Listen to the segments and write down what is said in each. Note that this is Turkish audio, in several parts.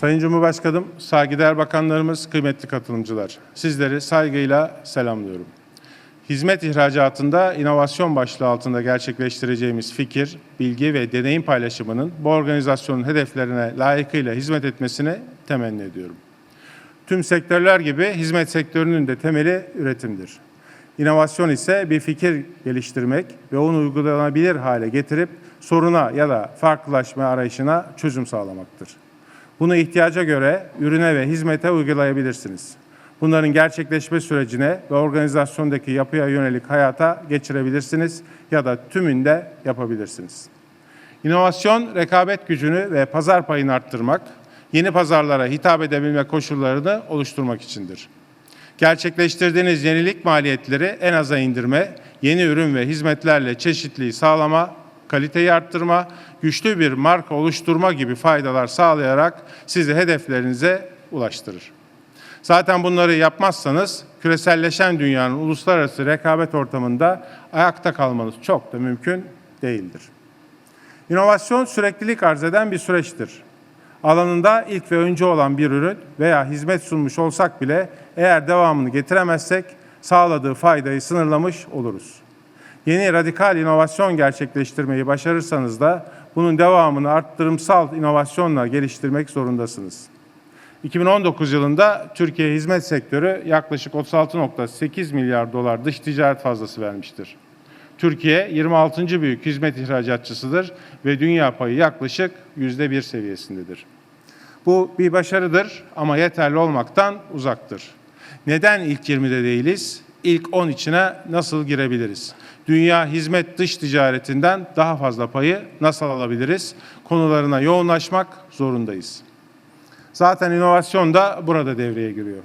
Sayın Cumhurbaşkanım, saygıdeğer bakanlarımız, kıymetli katılımcılar. Sizleri saygıyla selamlıyorum. Hizmet ihracatında inovasyon başlığı altında gerçekleştireceğimiz fikir, bilgi ve deneyim paylaşımının bu organizasyonun hedeflerine layıkıyla hizmet etmesini temenni ediyorum. Tüm sektörler gibi hizmet sektörünün de temeli üretimdir. İnovasyon ise bir fikir geliştirmek ve onu uygulanabilir hale getirip soruna ya da farklılaşma arayışına çözüm sağlamaktır. Bunu ihtiyaca göre ürüne ve hizmete uygulayabilirsiniz. Bunların gerçekleşme sürecine ve organizasyondaki yapıya yönelik hayata geçirebilirsiniz ya da tümünde yapabilirsiniz. İnovasyon, rekabet gücünü ve pazar payını arttırmak, yeni pazarlara hitap edebilme koşullarını oluşturmak içindir. Gerçekleştirdiğiniz yenilik maliyetleri en aza indirme, yeni ürün ve hizmetlerle çeşitliliği sağlama, kaliteyi arttırma, güçlü bir marka oluşturma gibi faydalar sağlayarak sizi hedeflerinize ulaştırır. Zaten bunları yapmazsanız küreselleşen dünyanın uluslararası rekabet ortamında ayakta kalmanız çok da mümkün değildir. İnovasyon süreklilik arz eden bir süreçtir. Alanında ilk ve önce olan bir ürün veya hizmet sunmuş olsak bile eğer devamını getiremezsek sağladığı faydayı sınırlamış oluruz. Yeni radikal inovasyon gerçekleştirmeyi başarırsanız da bunun devamını arttırımsal inovasyonla geliştirmek zorundasınız. 2019 yılında Türkiye hizmet sektörü yaklaşık 36.8 milyar dolar dış ticaret fazlası vermiştir. Türkiye 26. büyük hizmet ihracatçısıdır ve dünya payı yaklaşık %1 seviyesindedir. Bu bir başarıdır ama yeterli olmaktan uzaktır. Neden ilk 20'de değiliz? İlk 10 içine nasıl girebiliriz? Dünya hizmet dış ticaretinden daha fazla payı nasıl alabiliriz? Konularına yoğunlaşmak zorundayız. Zaten inovasyon da burada devreye giriyor.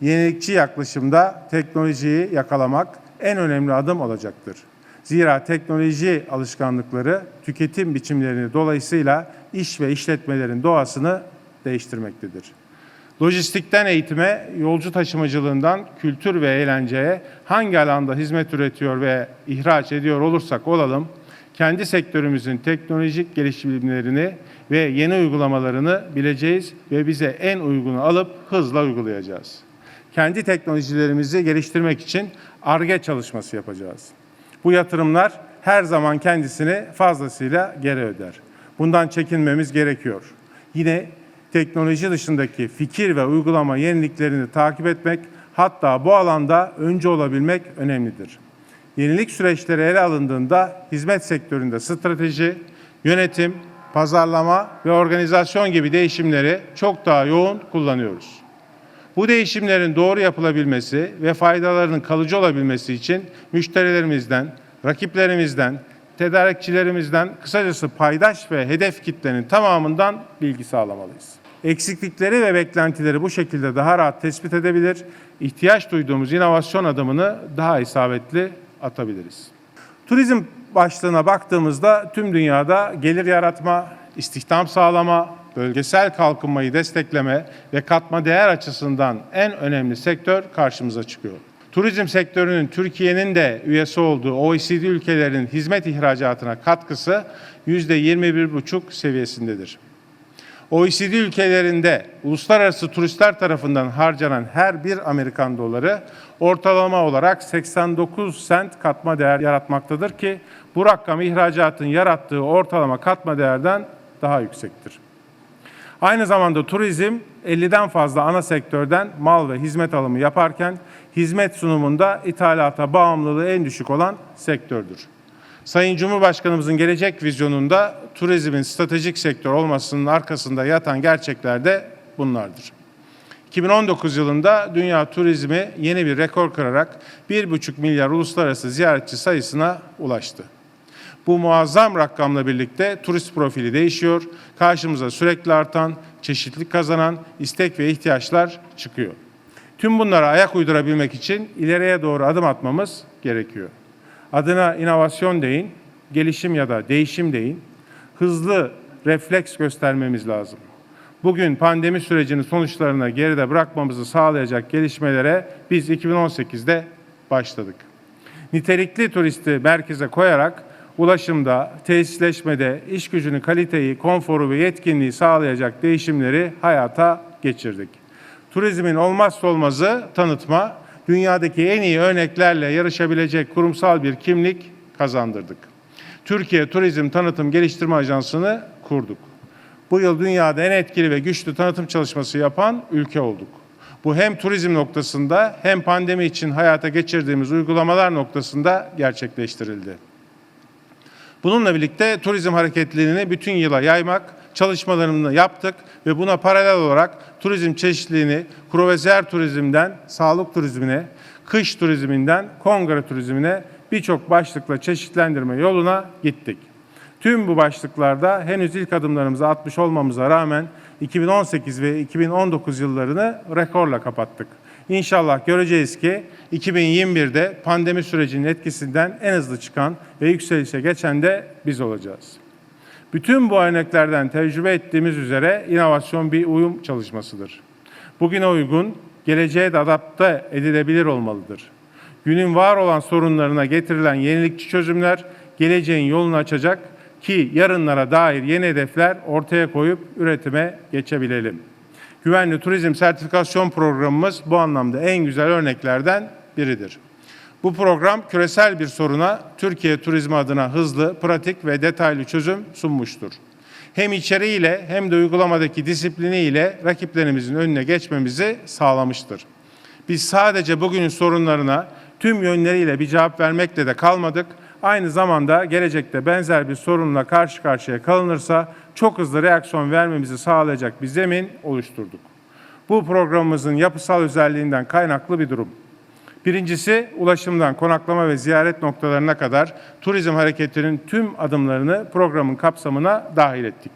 Yenilikçi yaklaşımda teknolojiyi yakalamak en önemli adım olacaktır. Zira teknoloji alışkanlıkları tüketim biçimlerini dolayısıyla iş ve işletmelerin doğasını değiştirmektedir. Lojistikten eğitime, yolcu taşımacılığından kültür ve eğlenceye hangi alanda hizmet üretiyor ve ihraç ediyor olursak olalım, kendi sektörümüzün teknolojik gelişimlerini ve yeni uygulamalarını bileceğiz ve bize en uygunu alıp hızla uygulayacağız. Kendi teknolojilerimizi geliştirmek için ARGE çalışması yapacağız. Bu yatırımlar her zaman kendisini fazlasıyla geri öder. Bundan çekinmemiz gerekiyor. Yine teknoloji dışındaki fikir ve uygulama yeniliklerini takip etmek, hatta bu alanda önce olabilmek önemlidir. Yenilik süreçleri ele alındığında hizmet sektöründe strateji, yönetim, pazarlama ve organizasyon gibi değişimleri çok daha yoğun kullanıyoruz. Bu değişimlerin doğru yapılabilmesi ve faydalarının kalıcı olabilmesi için müşterilerimizden, rakiplerimizden, tedarikçilerimizden, kısacası paydaş ve hedef kitlenin tamamından bilgi sağlamalıyız. Eksiklikleri ve beklentileri bu şekilde daha rahat tespit edebilir, ihtiyaç duyduğumuz inovasyon adımını daha isabetli atabiliriz. Turizm başlığına baktığımızda tüm dünyada gelir yaratma, istihdam sağlama, bölgesel kalkınmayı destekleme ve katma değer açısından en önemli sektör karşımıza çıkıyor. Turizm sektörünün Türkiye'nin de üyesi olduğu OECD ülkelerinin hizmet ihracatına katkısı %21,5 seviyesindedir. OECD ülkelerinde uluslararası turistler tarafından harcanan her bir Amerikan doları ortalama olarak 89 sent katma değer yaratmaktadır ki bu rakam ihracatın yarattığı ortalama katma değerden daha yüksektir. Aynı zamanda turizm 50'den fazla ana sektörden mal ve hizmet alımı yaparken hizmet sunumunda ithalata bağımlılığı en düşük olan sektördür. Sayın Cumhurbaşkanımızın gelecek vizyonunda turizmin stratejik sektör olmasının arkasında yatan gerçekler de bunlardır. 2019 yılında dünya turizmi yeni bir rekor kırarak 1,5 milyar uluslararası ziyaretçi sayısına ulaştı. Bu muazzam rakamla birlikte turist profili değişiyor, karşımıza sürekli artan, çeşitlilik kazanan istek ve ihtiyaçlar çıkıyor. Tüm bunlara ayak uydurabilmek için ileriye doğru adım atmamız gerekiyor. Adına inovasyon deyin, gelişim ya da değişim deyin. Hızlı refleks göstermemiz lazım. Bugün pandemi sürecinin sonuçlarını geride bırakmamızı sağlayacak gelişmelere biz 2018'de başladık. Nitelikli turisti merkeze koyarak ulaşımda, tesisleşmede, iş gücünün kaliteyi, konforu ve yetkinliği sağlayacak değişimleri hayata geçirdik. Turizmin olmazsa olmazı tanıtma, dünyadaki en iyi örneklerle yarışabilecek kurumsal bir kimlik kazandırdık. Türkiye Turizm Tanıtım Geliştirme Ajansı'nı kurduk. Bu yıl dünyada en etkili ve güçlü tanıtım çalışması yapan ülke olduk. Bu hem turizm noktasında hem pandemi için hayata geçirdiğimiz uygulamalar noktasında gerçekleştirildi. Bununla birlikte turizm hareketliliğini bütün yıla yaymak çalışmalarını yaptık ve buna paralel olarak turizm çeşitliliğini kruvaziyer turizmden sağlık turizmine, kış turizminden kongre turizmine birçok başlıkla çeşitlendirme yoluna gittik. Tüm bu başlıklarda henüz ilk adımlarımızı atmış olmamıza rağmen 2018 ve 2019 yıllarını rekorla kapattık. İnşallah göreceğiz ki 2021'de pandemi sürecinin etkisinden en hızlı çıkan ve yükselişe geçen de biz olacağız. Bütün bu örneklerden tecrübe ettiğimiz üzere inovasyon bir uyum çalışmasıdır. Bugüne uygun, geleceğe de adapte edilebilir olmalıdır. Günün var olan sorunlarına getirilen yenilikçi çözümler geleceğin yolunu açacak ki yarınlara dair yeni hedefler ortaya koyup üretime geçebilelim. Güvenli Turizm Sertifikasyon Programımız bu anlamda en güzel örneklerden biridir. Bu program küresel bir soruna Türkiye turizmi adına hızlı, pratik ve detaylı çözüm sunmuştur. Hem içeriğiyle hem de uygulamadaki disipliniyle rakiplerimizin önüne geçmemizi sağlamıştır. Biz sadece bugünün sorunlarına tüm yönleriyle bir cevap vermekle de kalmadık. Aynı zamanda gelecekte benzer bir sorunla karşı karşıya kalınırsa çok hızlı reaksiyon vermemizi sağlayacak bir zemin oluşturduk. Bu programımızın yapısal özelliğinden kaynaklı bir durum. Birincisi ulaşımdan konaklama ve ziyaret noktalarına kadar turizm hareketinin tüm adımlarını programın kapsamına dahil ettik.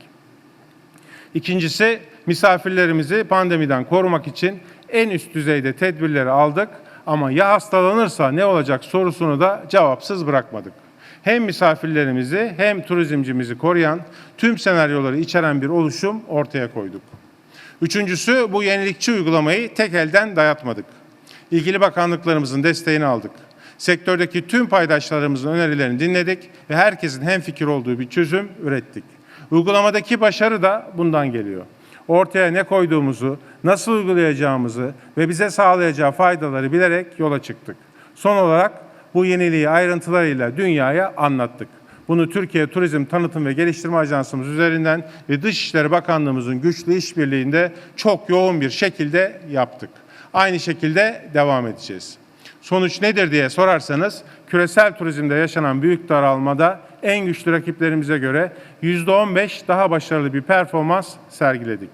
İkincisi misafirlerimizi pandemiden korumak için en üst düzeyde tedbirleri aldık ama ya hastalanırsa ne olacak sorusunu da cevapsız bırakmadık. Hem misafirlerimizi hem turizmcimizi koruyan tüm senaryoları içeren bir oluşum ortaya koyduk. Üçüncüsü bu yenilikçi uygulamayı tek elden dayatmadık. İlgili bakanlıklarımızın desteğini aldık. Sektördeki tüm paydaşlarımızın önerilerini dinledik ve herkesin hemfikir olduğu bir çözüm ürettik. Uygulamadaki başarı da bundan geliyor. Ortaya ne koyduğumuzu, nasıl uygulayacağımızı ve bize sağlayacağı faydaları bilerek yola çıktık. Son olarak bu yeniliği ayrıntılarıyla dünyaya anlattık. Bunu Türkiye Turizm Tanıtım ve Geliştirme Ajansımız üzerinden ve Dışişleri Bakanlığımızın güçlü işbirliğinde çok yoğun bir şekilde yaptık. Aynı şekilde devam edeceğiz. Sonuç nedir diye sorarsanız küresel turizmde yaşanan büyük daralmada en güçlü rakiplerimize göre %15 daha başarılı bir performans sergiledik.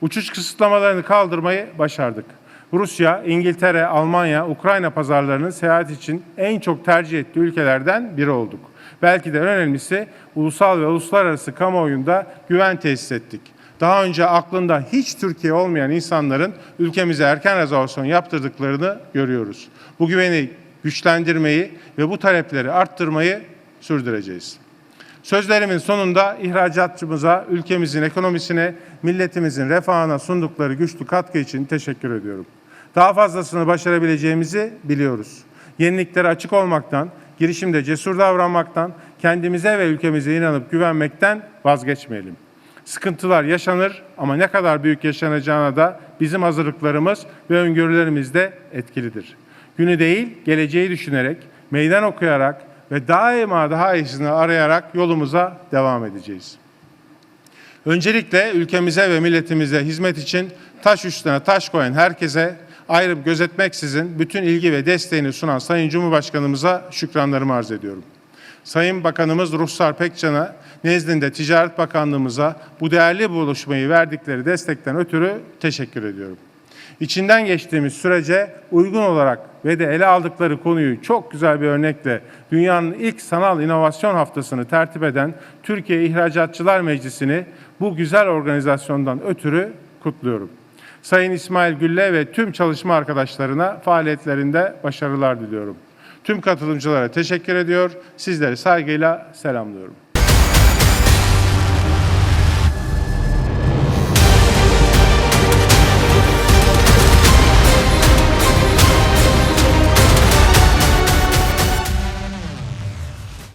Uçuş kısıtlamalarını kaldırmayı başardık. Rusya, İngiltere, Almanya, Ukrayna pazarlarının seyahat için en çok tercih ettiği ülkelerden biri olduk. Belki de en önemlisi ulusal ve uluslararası kamuoyunda güven tesis ettik. Daha önce aklında hiç Türkiye olmayan insanların ülkemize erken rezervasyon yaptırdıklarını görüyoruz. Bu güveni güçlendirmeyi ve bu talepleri arttırmayı sürdüreceğiz. Sözlerimin sonunda ihracatçımıza, ülkemizin ekonomisine, milletimizin refahına sundukları güçlü katkı için teşekkür ediyorum. Daha fazlasını başarabileceğimizi biliyoruz. Yeniliklere açık olmaktan, girişimde cesur davranmaktan, kendimize ve ülkemize inanıp güvenmekten vazgeçmeyelim. Sıkıntılar yaşanır ama ne kadar büyük yaşanacağına da bizim hazırlıklarımız ve öngörülerimiz de etkilidir. Günü değil, geleceği düşünerek, meydan okuyarak ve daima daha iyisini arayarak yolumuza devam edeceğiz. Öncelikle ülkemize ve milletimize hizmet için taş üstüne taş koyan herkese ayrım gözetmeksizin bütün ilgi ve desteğini sunan Sayın Cumhurbaşkanımıza şükranlarımı arz ediyorum. Sayın Bakanımız Ruhsar Pekcan'a nezdinde Ticaret Bakanlığımıza bu değerli buluşmayı verdikleri destekten ötürü teşekkür ediyorum. İçinden geçtiğimiz sürece uygun olarak ve de ele aldıkları konuyu çok güzel bir örnekle dünyanın ilk sanal inovasyon haftasını tertip eden Türkiye İhracatçılar Meclisi'ni bu güzel organizasyondan ötürü kutluyorum. Sayın İsmail Gülle ve tüm çalışma arkadaşlarına faaliyetlerinde başarılar diliyorum. Tüm katılımcılara teşekkür ediyor. Sizleri saygıyla selamlıyorum.